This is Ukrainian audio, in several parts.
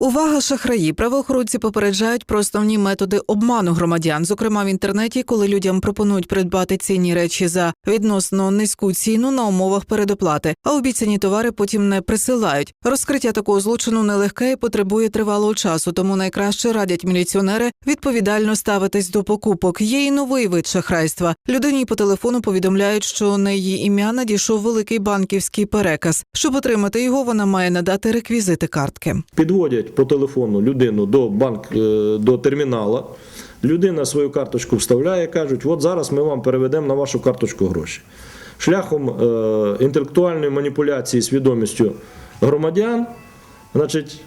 Увага, шахраї! Правоохоронці попереджають про основні методи обману громадян, зокрема в інтернеті, коли людям пропонують придбати цінні речі за відносно низьку ціну на умовах передоплати, а обіцяні товари потім не присилають. Розкриття такого злочину нелегке і потребує тривалого часу, тому найкраще радять міліціонери відповідально ставитись до покупок. Є і новий вид шахрайства. Людині по телефону повідомляють, що на її ім'я надійшов великий банківський переказ. Щоб отримати його, вона має надати реквізити картки. Підводять по телефону людину до банк е, до термінала. Людина свою карточку вставляє, кажуть, от зараз ми вам переведемо на вашу карточку гроші. Шляхом е, інтелектуальної маніпуляції свідомістю громадян, значить,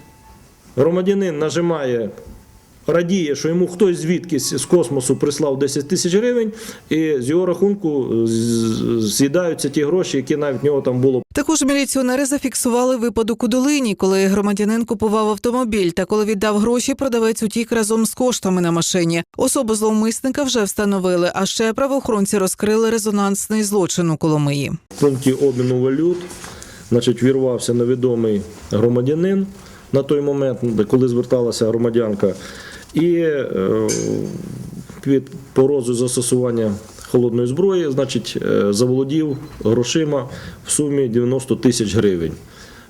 громадянин нажимає, радіє, що йому хтось звідкись з космосу прислав 10 тисяч гривень, і з його рахунку е, з'їдаються ті гроші, які навіть в нього там було Також міліціонери зафіксували випадок у долині, коли громадянин купував автомобіль. Та коли віддав гроші, продавець утік разом з коштами на машині. Особу зловмисника вже встановили. А ще правоохоронці розкрили резонансний злочин у Коломиї. В пункті обміну валют, значить, вірвався невідомий громадянин на той момент, коли зверталася громадянка, і е, під порозу застосування холодної зброї, значить, е, заволодів грошима в сумі 90 тисяч гривень.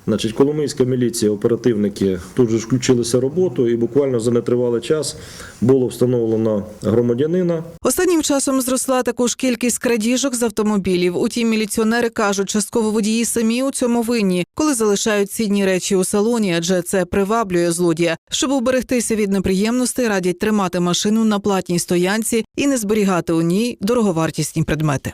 Значить, Коломийська міліція, оперативники тут же включилися роботу, і буквально за нетривалий час було встановлено громадянина, Останнім часом зросла також кількість крадіжок з автомобілів. Утім, міліціонери кажуть, частково водії самі у цьому винні, коли залишають цінні речі у салоні, адже це приваблює злодія. Щоб уберегтися від неприємностей, радять тримати машину на платній стоянці і не зберігати у ній дороговартісні предмети.